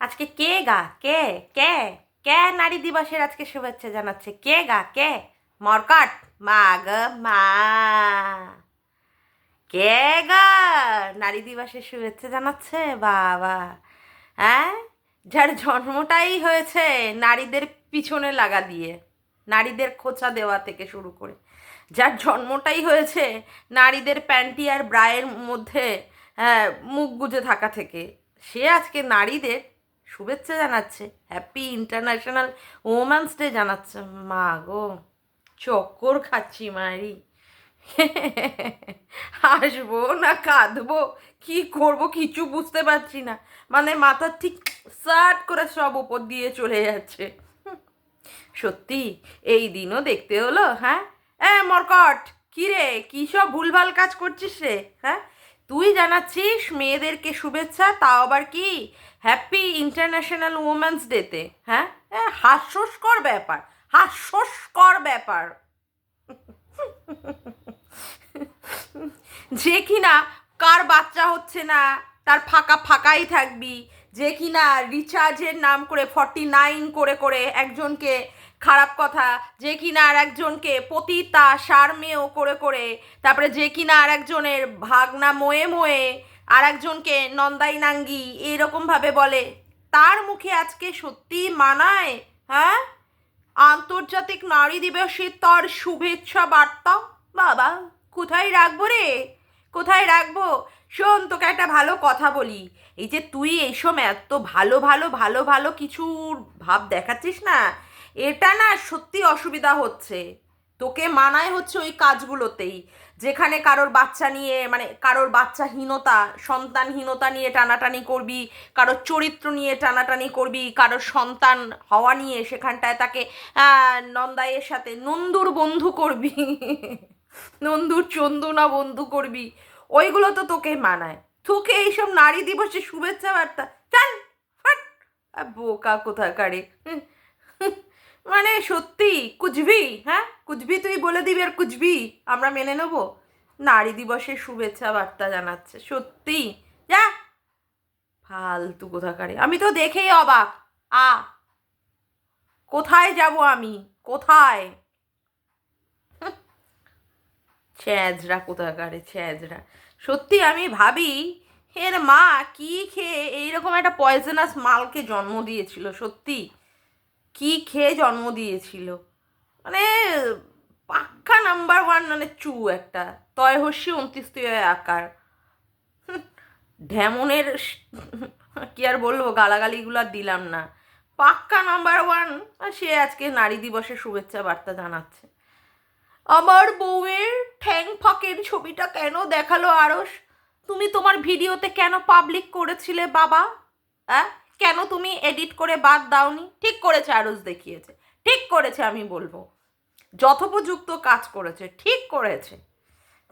আজকে কে গা? কে? কে? কে নারী দিবসের আজকে শুভেচ্ছা জানাচ্ছে? কে গা? কে? মরকট? মা গ মা। কে গা? নারী দিবসের শুভেচ্ছা জানাচ্ছে? বাবা। হ্যাঁ? যার জন্মটাই হয়েছে নারীদের পিছনে লাগা দিয়ে নারীদের খোঁচা দেওয়া থেকে শুরু করে। যার জন্মটাই হয়েছে নারীদের প্যান্টি আর ব্রায়ের মধ্যে হ্যাঁ, মুখ গুজে থাকা থেকে সে আজকে নারীদের শুভেচ্ছা জানাচ্ছে। হ্যাপি ইন্টারন্যাশনাল ওমেন্স ডে জানাচ্ছে। মা গো, চক্কর খাচ্ছি মারি। হাসবো না কাঁদবো? কি করব কিছু বুঝতে পারছি না। মানে মাথা ঠিক সাট করে সব উপর দিয়ে চলে যাচ্ছে। সত্যি, এই দিনও দেখতে হলো হ্যাঁ? এ মরকট কি রে কী সব ভুলভাল কাজ করছিস রে হ্যাঁ? তুই জানাচ্ছিস মেয়েদেরকে শুভেচ্ছা তাও আবার কি? হ্যাপি ইন্টারন্যাশনাল উমেন্স ডেতে হ্যাঁ? এ, হাস্যস্কর ব্যাপার হাস্যস্কর ব্যাপার। যে কিনা কার বাচ্চা হচ্ছে না তার ফাঁকা ফাঁকাই থাকবি। যে কিনা রিচার্জের নাম করে ফর্টি নাইন করে করে একজনকে খারাপ কথা। যে কিনা আর একজনকে পতিতা, সারমেয় করে করে, তারপরে যে কিনা আর একজনের ভাগনা মোয়ে মোয়ে আর একজনকে নন্দাই নাঙ্গি এইরকমভাবে বলে, তার মুখে আজকে সত্যি মানায় হ্যাঁ? আন্তর্জাতিক নারী দিবসে তার শুভেচ্ছা বার্তা? বাবা, কোথায় রাখব রে? কোথায় রাখব? শোন, তোকে একটা ভালো কথা বলি। এই যে তুই এইসব এত ভালো ভালো ভালো ভালো কিছুর ভাব দেখাচ্ছিস না এটা না সত্যি অসুবিধা হচ্ছে। তোকে মানায় হচ্ছে ওই কাজগুলোতেই, যেখানে কারোর বাচ্চা নিয়ে মানে কারোর বাচ্চাহীনতা, সন্তানহীনতা নিয়ে টানাটানি করবি, কারোর চরিত্র নিয়ে টানাটানি করবি, কারোর সন্তান হওয়া নিয়ে সেখানটায় তাকে নন্দাইয়ের সাথে নন্দুর বন্ধু করবি, নন্দুর চন্দনা বন্ধু করবি, ওইগুলো তো তোকে মানায়। তোকে এইসব নারী দিবসে শুভেচ্ছা বার্তা চান বোকা কোথাকারে মানে সত্যি কুচবি হ্যাঁ? কুচবি তুই বলে দিবি আর কুচবি আমরা মেনে নেব? নারী দিবসের শুভেচ্ছা বার্তা জানাচ্ছে, সত্যি। যা। ফালতু কোথাকারে। আমি তো দেখেই অবাক। আ। কোথায় যাব আমি? কোথায়? ছ্যাঁচড়া কোথাকারে, ছ্যাঁচড়া। সত্যি আমি ভাবি, এর মা কি খেয়ে এইরকম একটা পয়জনাস মালকে জন্ম দিয়েছিল, সত্যি। কি খেয়ে জন্ম দিয়েছিল? মানে পাক্কা নাম্বার ওয়ান মানে চু একটা। তয় হস্যি উনত্রিশ আকার স- কি আর বলব, গালাগালিগুলো আর দিলাম না। পাক্কা নাম্বার ওয়ান সে আজকে নারী দিবসের শুভেচ্ছা বার্তা জানাচ্ছে। আমার বউয়ের ঠ্যাং ফাঁকের ছবিটা কেন দেখাল আরস তুমি তোমার ভিডিওতে কেন পাবলিক করেছিলে, বাবা? হ্যাঁ কেন তুমি এডিট করে বাদ দাওনি? ঠিক করেছে আরস দেখিয়েছে। ঠিক করেছে আমি বলব। যথোপযুক্ত কাজ করেছে, ঠিক করেছে।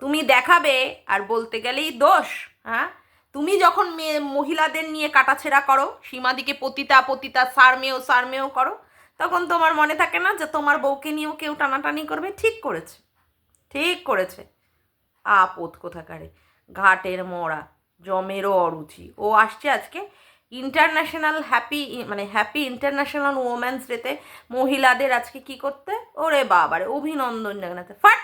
তুমি দেখাবে আর বলতে গেলেই দোষ হ্যাঁ? তুমি যখন মেয়ে মহিলাদের নিয়ে কাটাছেড়া করো, সীমাদিকে পতিতা পতিতা, সারমেয় সারমেয় করো, তখন তোমার মনে থাকে না যে তোমার বউকে নিয়েও কেউ টানাটানি করবে? ঠিক করেছে। ঠিক করেছে। আপদ কোথাকারে। ঘাটের মরা জমেরও অরুচি। ও আসছে আজকে ইন্টারন্যাশনাল হ্যাপি মানে হ্যাপি ইন্টারন্যাশনাল ওমেন্স ডেতে মহিলাদের আজকে কি করতে? ওরে বাবারে, অভিনন্দন জানাতে ফাট!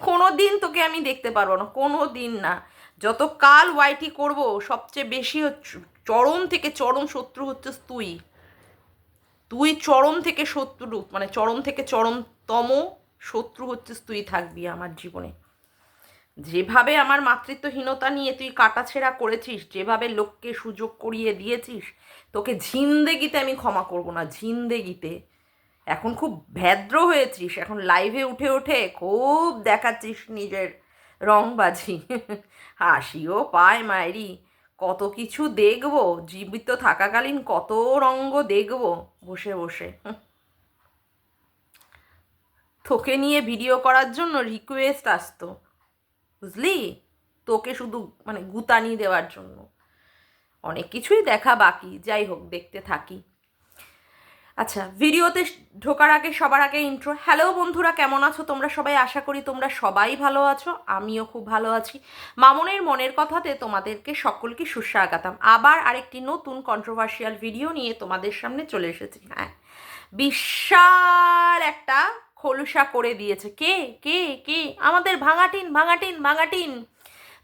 কোনো দিন তোকে আমি দেখতে পারব না কোনো দিন না। যত কাল ওয়াইটি করব, সবচেয়ে বেশি চরম থেকে চরম শত্রু হচ্ছে তুই। তুই চরম থেকে শত্রু মানে চরম থেকে চরমতম শত্রু হচ্ছে তুই থাকবি আমার জীবনে। যেভাবে আমার মাতৃত্বহীনতা নিয়ে তুই কাটাছেড়া করেছিস, যেভাবে লোককে সুযোগ করিয়ে দিয়েছিস, তোকে ঝিন্দেগিতে আমি ক্ষমা করব না ঝিন্দেগিতে এখন খুব ভ্যাদ্র হয়েছিস, এখন লাইভে উঠে উঠে খুব দেখাচ্ছিস নিজের রংবাজি। হাসিও পায় মায়েরি কত কিছু দেখব, জীবিত থাকাকালীন কত রঙ্গ দেখব, বসে বসে। তোকে নিয়ে ভিডিও করার জন্য রিকোয়েস্ট আসতো। বুঝলি? তোকে শুধু মানে গুতানি দেওয়ার জন্য। অনেক কিছুই দেখা বাকি, যাই হোক, দেখতে থাকি। আচ্ছা ভিডিওতে ঢোকার আগে, সবার আগে ইন্ট্রো হ্যালো বন্ধুরা, কেমন আছো? তোমরা সবাই আশা করি তোমরা সবাই ভালো আছো। আমিও খুব ভালো আছি। মামনের মনের কথাতে তোমাদেরকে সকলকে সুস্বাগতম। আবার আরেকটি নতুন কন্ট্রোভার্সিয়াল ভিডিও নিয়ে তোমাদের সামনে চলে এসেছি। হ্যাঁ বিশাল একটা খোলসা করে দিয়েছে। কে? কে? কে? আমাদের ভাঙাটিন ভাঙাটিন ভাঙাটিন।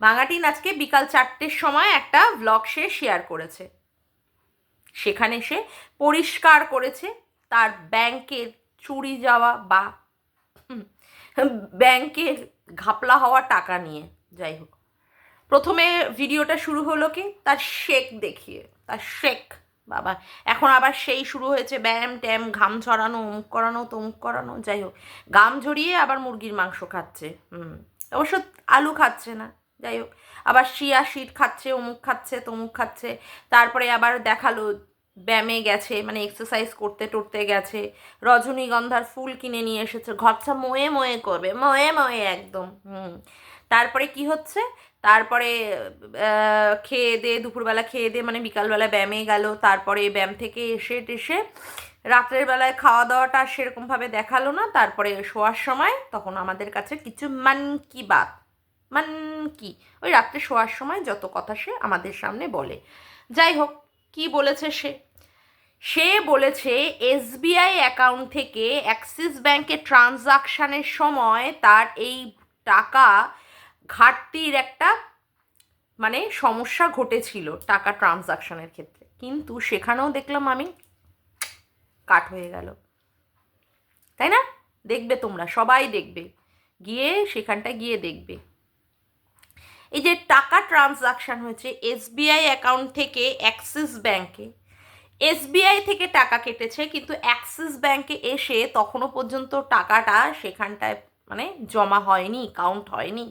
ভাঙাটিন আজকে বিকাল চারটের সময় একটা ব্লগ সে শেয়ার করেছে। সেখানে সে পরিষ্কার করেছে তার ব্যাংকের চুরি যাওয়া বা ব্যাংকের ঘাপলা হওয়া টাকা নিয়ে। যাই হোক। প্রথমে ভিডিওটা শুরু হলো কি? তার শেক দেখিয়ে। তার শেক বাবা। এখন আবার সেই শুরু হয়েছে, ব্যায়াম ট্যাম ঘাম ছড়ানো অমুক করানো, তমুক করানো, যাই হোক। গাম ঝরিয়ে আবার মুরগির মাংস খাচ্ছে, হুম। অবশ্য আলু খাচ্ছে না, যাই হোক। আবার শিয়া শিট খাচ্ছে, অমুক খাচ্ছে, তমুক খাচ্ছে। তারপরে আবার দেখাল, ব্যায়ামে গেছে মানে এক্সারসাইজ করতে টরতে গেছে। রজনীগন্ধার ফুল কিনে নিয়ে এসেছে, ঘরটা ময়ে ময়ে করবে, ময়ে ময়ে একদম, হুম। তারপরে কি হচ্ছে? তারপরে খেয়ে দিয়ে দুপুরবেলা খেয়ে দিয়ে মানে বিকালবেলা ব্যায়ামে গেল, তারপরে ব্যায়াম থেকে এসে টেসে রাত্রের বেলায় খাওয়া দাওয়াটা সেরকমভাবে দেখাল না, তারপরে শোয়ার সময় তখন আমাদের কাছে কিছু মান কি বাত, মান কি, ওই রাত্রে শোয়ার সময় যত কথা সে আমাদের সামনে বলে। যাই হোক, কি বলেছে সে? সে বলেছে, এসবিআই অ্যাকাউন্ট থেকে অ্যাক্সিস ব্যাংকে ট্রানজাকশানের সময় তার এই টাকা ঘাটতির একটা মানে সমস্যা ঘটেছিল টাকা ট্রানজাকশনের ক্ষেত্রে। কিন্তু সেখানেও দেখলাম আমি কাট হয়ে গেল। তাই না? দেখবে তোমরা, সবাই দেখবে। গিয়ে সেখানটা গিয়ে দেখবে। এই যে টাকা ট্রানজাকশান হয়েছে এসবিআই অ্যাকাউন্ট থেকে অ্যাক্সিস ব্যাংকে। এসবিআই থেকে টাকা কেটেছে, কিন্তু অ্যাক্সিস ব্যাংকে এসে তখনও পর্যন্ত টাকাটা সেখানটায় মানে জমা হয়নি কাউন্ট হয়নি।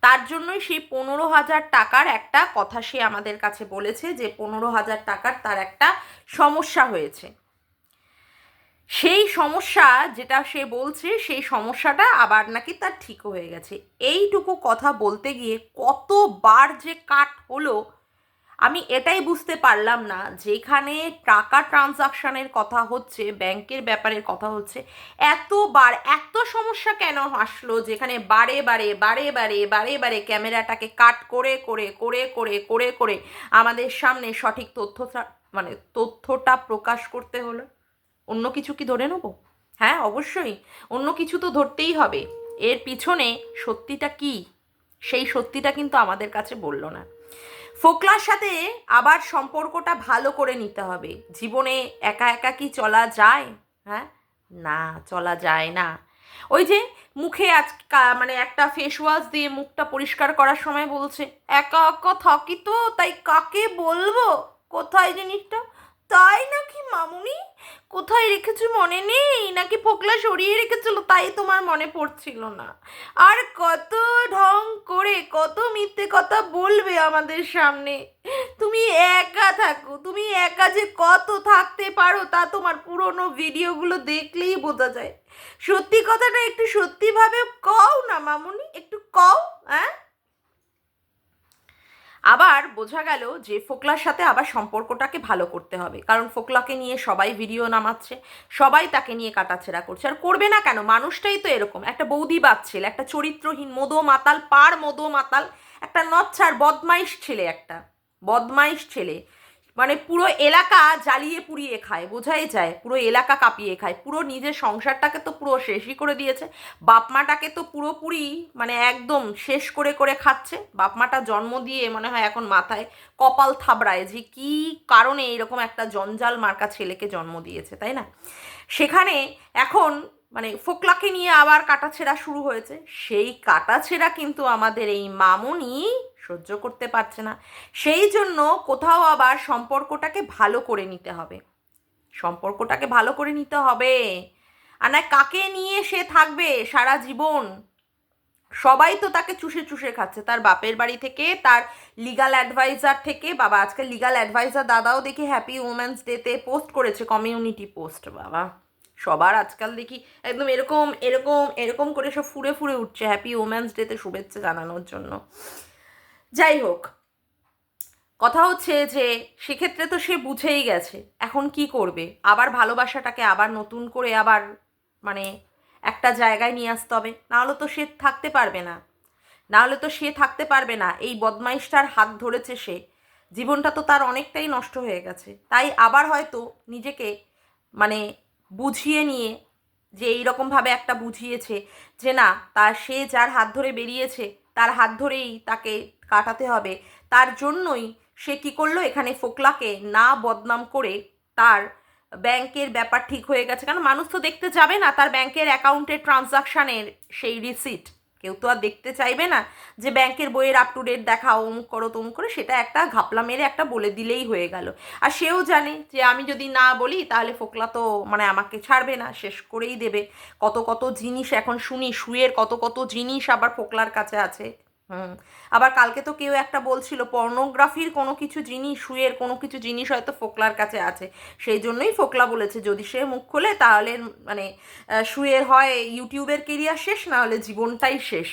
তার জন্যই সেই পনেরো হাজার টাকার একটা কথা সে আমাদের কাছে বলেছে যে পনেরো হাজার টাকার তার একটা সমস্যা হয়েছে। সেই সমস্যা যেটা সে বলছে, সেই সমস্যাটা আবার নাকি তার ঠিক হয়ে গেছে। এইটুকু কথা বলতে গিয়ে কতবার যে কাট হলো আমি এটাই বুঝতে পারলাম না যেখানে টাকা ট্রানজাকশানের কথা হচ্ছে, ব্যাংকের ব্যাপারের কথা হচ্ছে, এতবার এত সমস্যা কেন আসলো যেখানে বারে বারে বারে বারে বারে বারে ক্যামেরাটাকে কাট করে করে করে করে করে করে আমাদের সামনে সঠিক তথ্য মানে তথ্যটা প্রকাশ করতে হলো? অন্য কিছু কি ধরে নেব? হ্যাঁ অবশ্যই। অন্য কিছু তো ধরতেই হবে। এর পিছনে সত্যিটা কি? সেই সত্যিটা কিন্তু আমাদের কাছে বলল না। ফোকলার সাথে আবার সম্পর্কটা ভালো করে নিতে হবে। জীবনে একা একা কি চলা যায়? হ্যাঁ? না, চলা যায় না। ওই যে মুখে আজ মানে একটা ফেস ওয়াশ দিয়ে মুখটা পরিষ্কার করার সময় বলছে, একা একা থাকি তো, তাই কাকে বলব? কোথায় জিনিসটা? তাই নাকি, মামুনি? কোথায় রেখেছো? মনে নেই? নাকি ফোকলা সরিয়ে রেখেছিল? তাই তোমার মনে পড়ছিল না। আর কত ঢং করে, কত মিথ্যে কথা বলবে আমাদের সামনে। তুমি একা থাকো, তুমি একা যে কত থাকতে পারো তা তোমার পুরনো ভিডিওগুলো দেখলেই বোঝা যায়। সত্যি কথাটা একটু সত্যিভাবে কও না, মামুনি? একটু কও হ্যাঁ আবার বোঝা গেল যে ফোকলার সাথে আবার সম্পর্কটাকে ভালো করতে হবে। কারণ ফোকলাকে নিয়ে সবাই ভিডিও নামাচ্ছে, সবাই তাকে নিয়ে কাটাছেড়া করছে। আর করবে না কেন? মানুষটাই তো এরকম। একটা বৌদি বাচ্ছিল একটা চরিত্রহীন, মদো মাতাল, পার মদো মাতাল, একটা নচ্ছার, বদমাইশ ছেলে একটা। বদমাইশ ছেলে। মানে পুরো এলাকা জ্বালিয়ে পুড়িয়ে খায়, বোঝাই যায়, পুরো এলাকা কাঁপিয়ে খায়, পুরো নিজের সংসারটাকে তো পুরো শেষই করে দিয়েছে বাপমাটাকে তো পুরোপুরি মানে একদম শেষ করে করে খাচ্ছে বাপমাটা জন্ম দিয়ে মনে হয় এখন মাথায় কপাল থাবড়ায় যে কী কারণে এরকম একটা জঞ্জাল মার্কা ছেলেকে জন্ম দিয়েছে, তাই না? সেখানে এখন মানে ফোকলাকে নিয়ে আবার কাটাছেড়া শুরু হয়েছে, সেই কাটাছেড়া কিন্তু আমাদের এই মামুনি সহ্য করতে পারছে না। সেই জন্য কোথাও আবার সম্পর্কটাকে ভালো করে নিতে হবে। সম্পর্কটাকে ভালো করে নিতে হবে। আর না, কাকে নিয়ে সে থাকবে সারা জীবন? সবাই তো তাকে চুষে চুষে খাচ্ছে। তার বাপের বাড়ি থেকে, তার লিগাল অ্যাডভাইজার থেকে। বাবা, আজকে লিগাল অ্যাডভাইজার দাদাও দেখি হ্যাপি উমেন্স ডেতে পোস্ট করেছে কমিউনিটি পোস্ট বাবা, সবার আজকাল দেখি একদম এরকম এরকম এরকম করে সব ফুরে ফুরে উঠছে হ্যাপি উমেন্স ডেতে শুভেচ্ছা জানানোর জন্য। যাই হোক কথা হচ্ছে যে সেক্ষেত্রে তো সে বুঝেই গেছে, এখন কি করবে? আবার ভালোবাসাটাকে আবার নতুন করে আবার মানে একটা জায়গায় নিয়ে আসতে হবে। নাহলে তো সে থাকতে পারবে না। নাহলে তো সে থাকতে পারবে না, এই বদমাইশটার হাত ধরেছে সে। জীবনটা তো তার অনেকটাই নষ্ট হয়ে গেছে। তাই আবার হয়তো নিজেকে মানে বুঝিয়ে নিয়ে যে এইরকমভাবে একটা বুঝিয়েছে যে না তার সে যার হাত ধরে বেরিয়েছে তার হাত ধরেই তাকে কাটাতে হবে। তার জন্যই সে কী করল? এখানে ফোকলাকে না বদনাম করে তার ব্যাংকের ব্যাপার ঠিক হয়ে গেছে। কারণ মানুষ তো দেখতে যাবে না তার ব্যাংকের অ্যাকাউন্টের ট্রানজাকশানের সেই রিসিট। কেউ তো আর দেখতে চাইবে না যে ব্যাংকের বইয়ের আপ টু ডেট দেখা অমুক করো, তমুক করো, সেটা একটা ঘাপলা মেরে একটা বলে দিলেই হয়ে গেল। আর সেও জানে যে আমি যদি না বলি, তাহলে ফোকলা তো মানে আমাকে ছাড়বে না, শেষ করেই দেবে। কত কত জিনিস এখন শুনি, শুয়ের কত কত জিনিস আবার ফোকলার কাছে আছে। হুম। আবার কালকে তো কেউ একটা বলছিল, পর্নোগ্রাফির কোনো কিছু জিনিস শুয়ের কোনো কিছু জিনিস হয়তো ফোকলার কাছে আছে। সেই জন্যই ফোকলা বলেছে, যদি সে মুখ খোলে তাহলে মানে শুয়ের হয় ইউটিউবের কেরিয়ার শেষ না হলে জীবনটাই শেষ।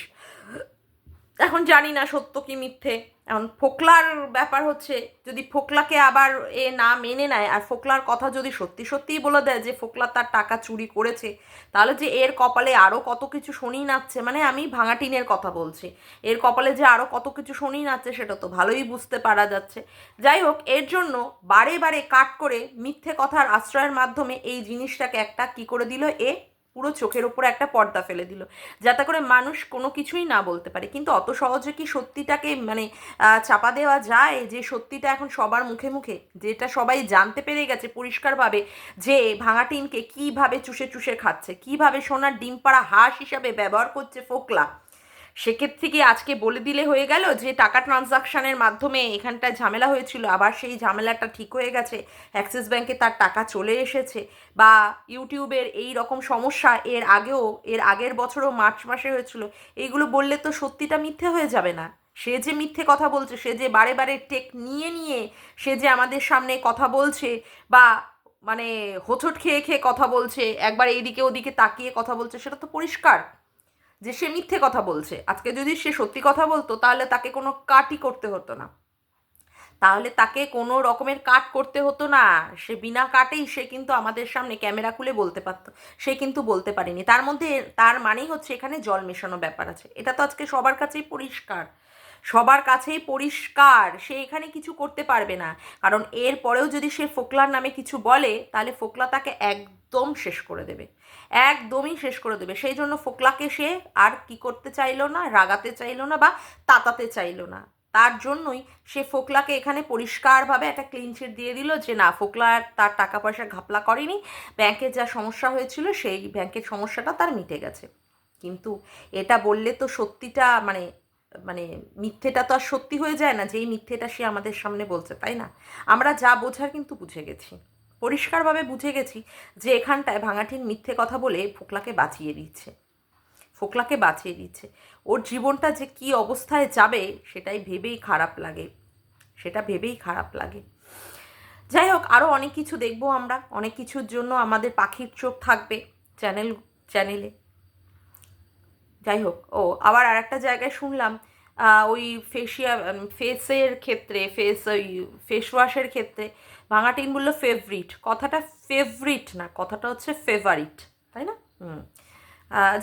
এখন জানি না সত্য কি মিথ্যে। এখন ফোকলার ব্যাপার হচ্ছে, যদি ফোকলাকে আবার এ না মেনে নেয়, আর ফোকলার কথা যদি সত্যি সত্যিই বলে দেয় যে ফোকলা তার টাকা চুরি করেছে, তাহলে যে এর কপালে আরও কত কিছু শনি নাচছে মানে আমি ভাঙা টিনের কথা বলছি, এর কপালে যে আরও কত কিছু শনি নাচছে সেটা তো ভালোই বুঝতে পারা যাচ্ছে। যাই হোক, এর জন্য বারে বারে কাট করে মিথ্যে কথার আশ্রয়ের মাধ্যমে এই জিনিসটাকে একটা কি করে দিল? এ পুরো চোখের ওপর একটা পর্দা ফেলে দিল। যাতে করে মানুষ কোনো কিছুই না বলতে পারে। কিন্তু অত সহজে কি সত্যিটাকে মানে চাপা দেওয়া যায় যে সত্যিটা এখন সবার মুখে মুখে? যেটা সবাই জানতে পেরে গেছে পরিষ্কারভাবে যে ভাঙা টিনকে কীভাবে চুষে চুষে খাচ্ছে, কীভাবে সোনার ডিম পাড়া হাঁস হিসাবে ব্যবহার করছে ফোকলা। সেক্ষেত্রে কি আজকে বলে দিলে হয়ে গেল যে টাকা ট্রানজাকশানের মাধ্যমে এখানটায় ঝামেলা হয়েছিল? আবার সেই ঝামেলাটা ঠিক হয়ে গেছে? অ্যাক্সিস ব্যাংকে তার টাকা চলে এসেছে? বা ইউটিউবের এই রকম সমস্যা এর আগেও, এর আগের বছরও মার্চ মাসে হয়েছিল এইগুলো বললে তো সত্যিটা মিথ্যে হয়ে যাবে না। সে যে মিথ্যে কথা বলছে, সে যে বারে বারে টেক নিয়ে নিয়ে সে যে আমাদের সামনে কথা বলছে বা মানে হোঁচট খেয়ে খেয়ে কথা বলছে, একবার এইদিকে ওদিকে তাকিয়ে কথা বলছে, সেটা তো পরিষ্কার। যে সে মিথ্যে কথা বলছে। আজকে যদি সে সত্যি কথা বলতো, তাহলে তাকে কোনো কাটই করতে হতো না। তাহলে তাকে কোনো রকমের কাট করতে হতো না। সে বিনা কাটেই সে কিন্তু আমাদের সামনে ক্যামেরা খুলে বলতে পারতো। সে কিন্তু বলতে পারেনি। তার মধ্যে, তার মানেই হচ্ছে এখানে জল মেশানো ব্যাপার আছে। এটা তো আজকে সবার কাছেই পরিষ্কার। সবার কাছেই পরিষ্কার, সে এখানে কিছু করতে পারবে না। কারণ এর পরেও যদি সে ফোকলার নামে কিছু বলে, তাহলে ফোকলা তাকে একদম শেষ করে দেবে। একদমই শেষ করে দেবে। সেই জন্য ফোকলাকে সে আর কি করতে চাইলো না, রাগাতে চাইলো না বা তাতাতে চাইলো না। তার জন্যই সে ফোকলাকে এখানে পরিষ্কারভাবে একটা ক্লিনশিট দিয়ে দিল যে, না ফোকলার তার টাকা পয়সা ঘাপলা করেনি। ব্যাংকের যা সমস্যা হয়েছিল, সেই ব্যাংকের সমস্যাটা তার মিটে গেছে। কিন্তু এটা বললে তো সত্যিটা মানে মানে মিথ্যেটা তো আর সত্যি হয়ে যায় না যে এই মিথ্যেটা সে আমাদের সামনে বলছে, তাই না? আমরা যা বোঝার কিন্তু বুঝে গেছি। পরিষ্কারভাবে বুঝে গেছি যে এখানটায় ভাঙাটির মিথ্যে কথা বলে ফোকলাকে বাঁচিয়ে দিচ্ছে। ফোকলাকে বাঁচিয়ে দিচ্ছে। ওর জীবনটা যে কি অবস্থায় যাবে সেটাই ভেবেই খারাপ লাগে। সেটা ভেবেই খারাপ লাগে। যাই হোক আরও অনেক কিছু দেখব আমরা। অনেক কিছুর জন্য আমাদের পাখির চোখ থাকবে চ্যানেল, চ্যানেলে। যাই হোক, ও, আবার আর একটা জায়গায় শুনলাম ওই ফেসিয়া ফেসের ক্ষেত্রে ফেস ওই ফেস ওয়াশের ক্ষেত্রে ভাঙাটিন বলল ফেভারিট কথাটা ফেভারিট না, কথাটা হচ্ছে ফেভারিট তাই না? হুম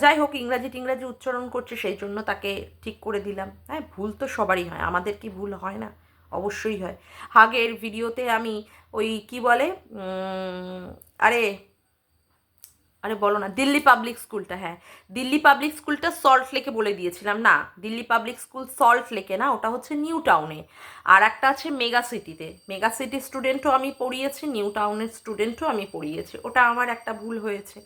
যাই হোক, ইংরাজি টিংরাজি উচ্চারণ করছে, সেই জন্য তাকে ঠিক করে দিলাম। হ্যাঁ ভুল তো সবারই হয়, আমাদের কি ভুল হয় না? অবশ্যই হয়। আগের ভিডিওতে আমি ওই কি বলে আরে আরে বলো না, দিল্লি পাবলিক স্কুলটা হ্যাঁ। দিল্লি পাবলিক স্কুলটা সল্ট লেকে বলে দিয়েছিলাম, না। দিল্লি পাবলিক স্কুল সল্ট লেকে না, ওটা হচ্ছে নিউ টাউনে আর একটা আছে মেগা সিটিতে মেগা সিটি স্টুডেন্টও আমি পড়িয়েছি নিউ টাউনের স্টুডেন্টও আমি পড়িয়েছি। ওটা আমার একটা ভুল হয়েছে।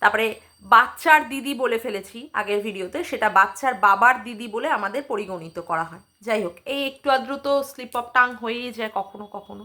তারপরে বাচ্চার দিদি বলে ফেলেছি আগের ভিডিওতে, সেটা বাচ্চার বাবার দিদি বলে আমাদের পরিগণিত করা হয়। যাই হোক, এই একটু আদ্র তো স্লিপ অফ টাং হয়েই যায় কখনো কখনো।